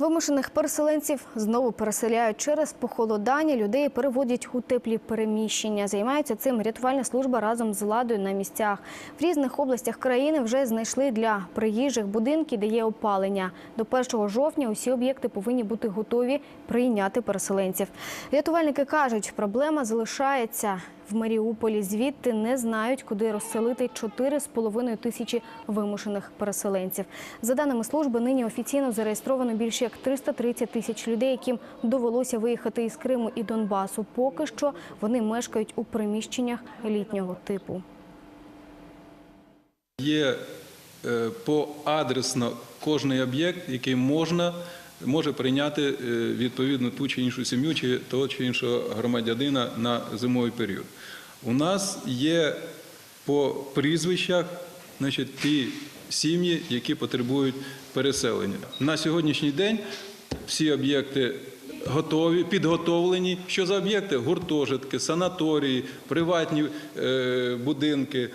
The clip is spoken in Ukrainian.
Вимушених переселенців знову переселяють через похолодання. Людей переводять у теплі переміщення. Займається цим рятувальна служба разом з владою на місцях. В різних областях країни вже знайшли для приїжджих будинки, де є опалення. До 1 жовтня усі об'єкти повинні бути готові прийняти переселенців. Рятувальники кажуть, проблема залишається. В Маріуполі звідти не знають, куди розселити 4,5 тисячі вимушених переселенців. За даними служби, нині офіційно зареєстровано більше як 330 тисяч людей, яким довелося виїхати із Криму і Донбасу. Поки що вони мешкають у приміщеннях літнього типу. Є е, поадресно кожний об'єкт, який можна, може прийняти е, відповідно ту чи іншу сім'ю чи того чи іншого громадянина на зимовий період. У нас є по прізвищах значить, ті сім'ї, які потребують переселення. На сьогоднішній день всі об'єкти готові, підготовлені. Що за об'єкти? Гуртожитки, санаторії, приватні е, будинки.